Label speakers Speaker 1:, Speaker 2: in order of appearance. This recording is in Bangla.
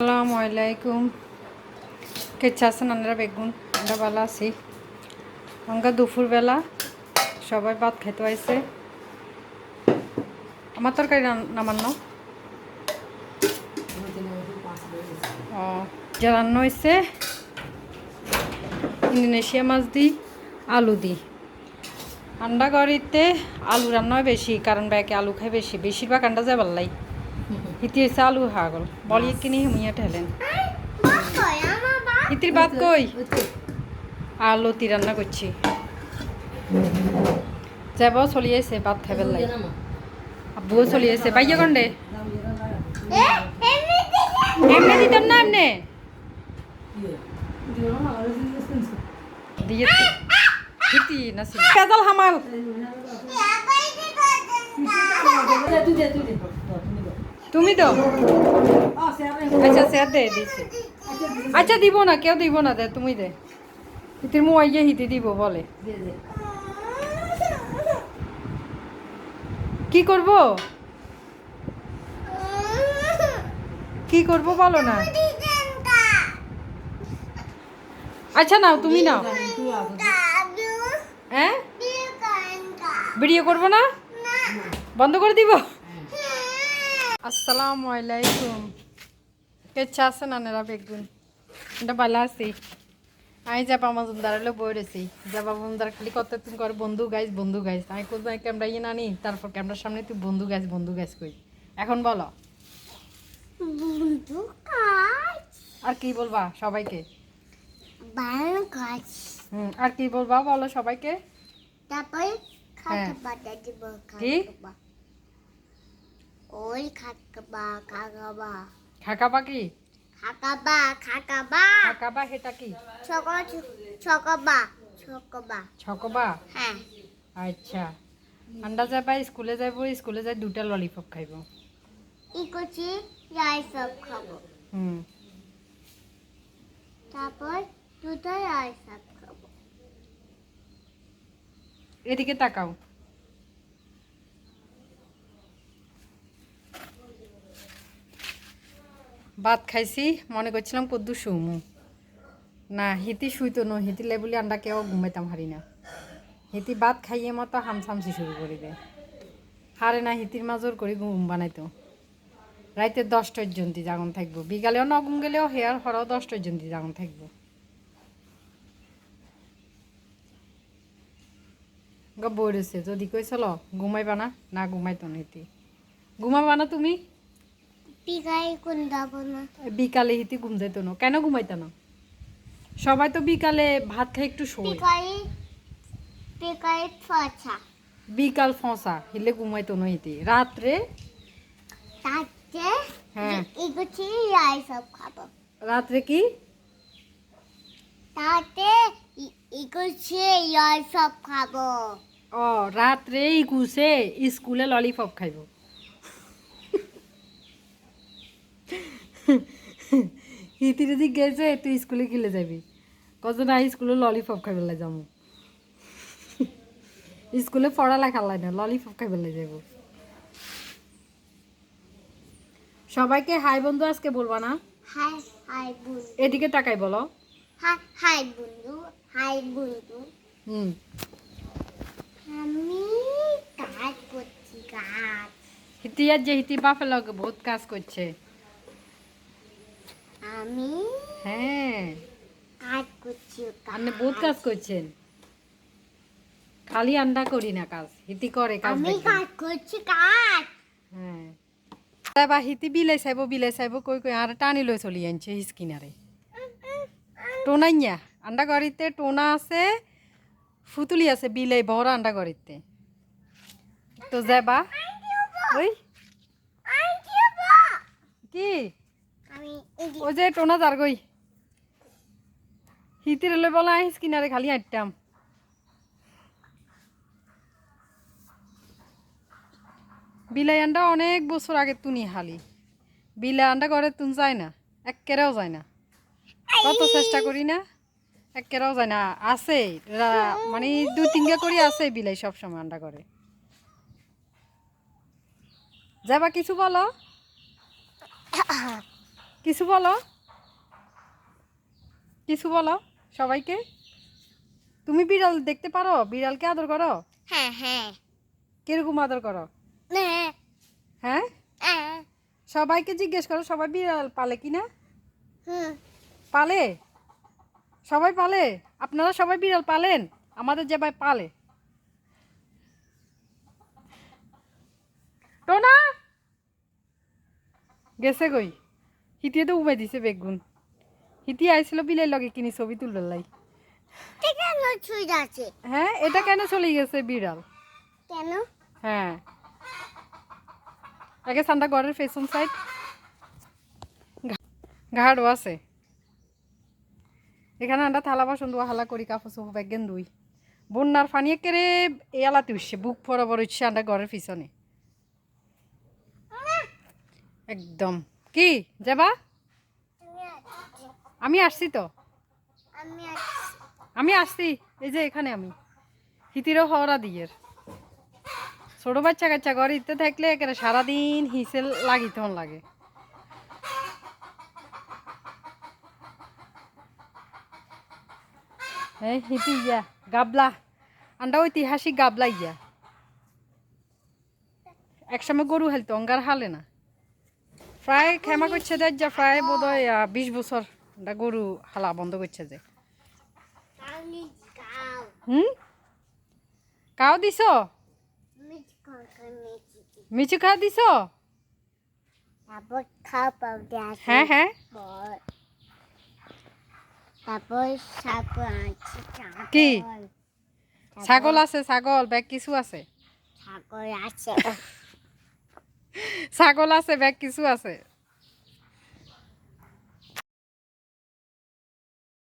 Speaker 1: আসসালামু আলাইকুম। কেচ্ছা আছেন আমরা বেগুন, আমরা ভালো আছি। আমরা দুপুরবেলা সবাই ভাত খেতে আইছে আমার তরকারি নামান্ন ও, যা রান্না হয়েছে, ইন্দোনেশিয়া মাছ দি আলু দি আন্ডা গড়িতে আলু রান্না হয় বেশি, কারণ ব্যাকে আলু খাই বেশি। বেশিরভাগ আন্ডা যায় ভাল্লাই হয়েছে আলু হাগল। বলি কিনি হিমিয়া ঠেলেন। ইতির ভাত কই? আর লতি রান্না করছি। যাব চলিয়েছে ভাত খাই পেলাই আব্বুও চলিয়েছে পাইয়া কন্ডে এমনি দিতাম না এমনি? দিয়ে হিতি নাসি পেজাল হামাল। তুমি তো আচ্ছা স্যার দে দিছে। আচ্ছা দিব না কেউ দিব না দে তুমি দে। হিতির মু আইয়ে হিতি দিব বলে। কি করব? কি করব বলো না। আচ্ছা নাও তুমি নাও। হ্যাঁ? ভিডিও করব না? বন্ধ করে দিব? আসসালামু আলাইকুম কেচ্ছা আছে নানেরা বেগুন এটা ভালো আছি আমি যাবা মজুমদার হলে বই রেছি যাবা মজুমদার খালি কত তুমি করে বন্ধু গাইস বন্ধু গাইস আমি কোথায় ক্যামেরা ইয়ে নানি তারপর ক্যামেরার সামনে তুই বন্ধু গাইস বন্ধু গাইস কই এখন বলো আর কি বলবা সবাইকে হুম আর কি বলবা বলো সবাইকে
Speaker 2: তারপরে
Speaker 1: কি?
Speaker 2: ওই খাকাবা খাকাবা।
Speaker 1: খাকা পাখি
Speaker 2: খাকাবা খাকাবা।
Speaker 1: খাকাবা হেটা কি?
Speaker 2: ছক ছকবা ছকবা।
Speaker 1: ছকবা?
Speaker 2: হ্যাঁ।
Speaker 1: আচ্ছা। আন্ডা যাবা স্কুলে যাইব স্কুলে যাই দুটা ললিপপ খাইব।
Speaker 2: ই করছি সব খাব।
Speaker 1: হুম।
Speaker 2: তারপর দুটো সব খাব।
Speaker 1: এদিকে তাকাও। ভাত খাইছি, মনে করছিলাম কদ্দু শুমু। না, হিতি শুইতো ন হিতি লেবুলি আন্ডা কেউ ঘুমাইতাম হারি না। হিতি ভাত খাইয়ে মতো হামসামসি শুরু করে দেয় হারে না, হিতির মাজর করে ঘুম বানাইতো। রাইতে দশটা পর্যন্ত জাগন থাকব। বিকালেও ন ঘুম গেলেও হেয়ার হরাও দশটা পর্যন্ত জাগন থাকব। গা বই রয়েছে যদি কই চলো ঘুমাইবা না? না, ঘুমাইতো না হিতি। ঘুমাবা না তুমি?
Speaker 2: পিকাই কোন যাব না।
Speaker 1: বিকালে হিতি ঘুম যেত না। কেন ঘুমাইতো না? সবাই তো বিকালে ভাত খাই একটু শোয়
Speaker 2: পিকাই ফাছা
Speaker 1: বিকাল ফসা হিলে ঘুমাইতো না হিতি। রাত্রে?
Speaker 2: তাতে
Speaker 1: হ্যাঁ।
Speaker 2: করছি রাই সব খাব।
Speaker 1: রাত্রে কি?
Speaker 2: তাতে ই- ই করছি রাই সব খাব।
Speaker 1: ও রাত্রে ইকুসে স্কুলে ললিপপ খাইব। হিতির যদি গেছে তুই স্কুলে গেলে যাবি। কজন না স্কুলে ললিপপ খাই পেলাই যাব। স্কুলে পড়ালেখা লাই না ললিপপ খাই পেলাই যাব। সবাইকে হাই বন্ধু আজকে বলবা না?
Speaker 2: হাই হাই বন্ধু।
Speaker 1: এদিকে তাকাই বলো।
Speaker 2: হাই হাই বন্ধু হাই বন্ধু।
Speaker 1: হুম।
Speaker 2: আমি কাজ করছি কাজ।
Speaker 1: হিতি যে হিতি বাপের লগে বহুত কাজ করছে।
Speaker 2: আমি
Speaker 1: হ্যাঁ।
Speaker 2: কাজ করছি
Speaker 1: আপনি বহুত কাজ করছেন। খালি আন্ডা করি না কাজ হিতি করে কাজ
Speaker 2: আমি। কাজ করছি কাজ।
Speaker 1: হ্যাঁ। তারপর হিতি বিলাই চাইব বিলাই চাইব কই কই আর টানি লই চলি আনছে হিসকিনারে টোনাইয়া আন্ডা গড়িতে টোনা আছে ফুতুলি আছে বিলাই বড় আন্ডা গড়িতে। তো যাবা। ওই। কি?
Speaker 2: আমি এদি
Speaker 1: ও যে টোনা যার গই হিতির লই বলা আহিস কিনারে খালি আটটাম বিলাই আন্ডা অনেক বছর আগে তুনি হালি বিলাই আন্ডা ঘরে তুন যায় না একেরাও যায় না। কত চেষ্টা করি না একেরাও যায় না। আছে মানে দু তিনটা করি আছে বিলাই সব সময় আন্ডা করে যাবা কিছু বলো। কিছু বলো? কিছু বলো সবাইকে? তুমি বিড়াল দেখতে পারো? বিড়ালকে আদর করো?
Speaker 2: হ্যাঁ হ্যাঁ।
Speaker 1: কীরকম আদর করো?
Speaker 2: হ্যাঁ?
Speaker 1: সবাইকে জিজ্ঞেস করো সবাই বিড়াল পালে কি না? পালে? সবাই পালে? আপনারা সবাই বিড়াল পালেন? আমাদের যে ভাই পালে। টোনা? গেছে কই? হিতিয়ে তো উবাই দিছে বেগুন। হিতি আইছিল বিলের লগে কিনি ছবি তুলবার লাই। হ্যাঁ এটা কেন চলে গেছে বিড়াল?
Speaker 2: কেন?
Speaker 1: হ্যাঁ। আগে সান্ডা ঘরের পেছন সাইড ঘাড়ও আছে। এখানে আন্ডা থালা বাসন ধোয়া হালা করি কাপড় চোপড় ব্যাগেন দুই বন্যার পানি একেরে এলাতে উঠছে বুক বরাবর উঠছে আন্ডা ঘরের পিছনে। একদম। কি যাবা? আমি আসছি তো।
Speaker 2: আমি
Speaker 1: আমি আসছি এই যে এখানে আমি। হিতিরও হওয়া দিয়ের ছোট বাচ্চা কাচ্চা ঘরে ইতে থাকলে একেবারে সারাদিন হিসেল লাগি তখন লাগে। এই হিতি ইয়া গাবলা। আন্ডা ঐতিহাসিক গাবলা ইয়া। একসময় গরু হেলতো অঙ্গার হালে না। প্রায় ক্ষমা করছে দেয় যা প্রায় বোধ হয় বিশ বছর গরু হালা বন্ধ করছে যে। হুম? কাও দিছ? মিচু খা দিছ? হ্যাঁ হ্যাঁ। কি? ছাগল আছে, ছাগল, ব্যাগ কিছু আছে?
Speaker 2: ছাগল আছে।
Speaker 1: ছাগল আছে ব্যাগ কিছু আছে?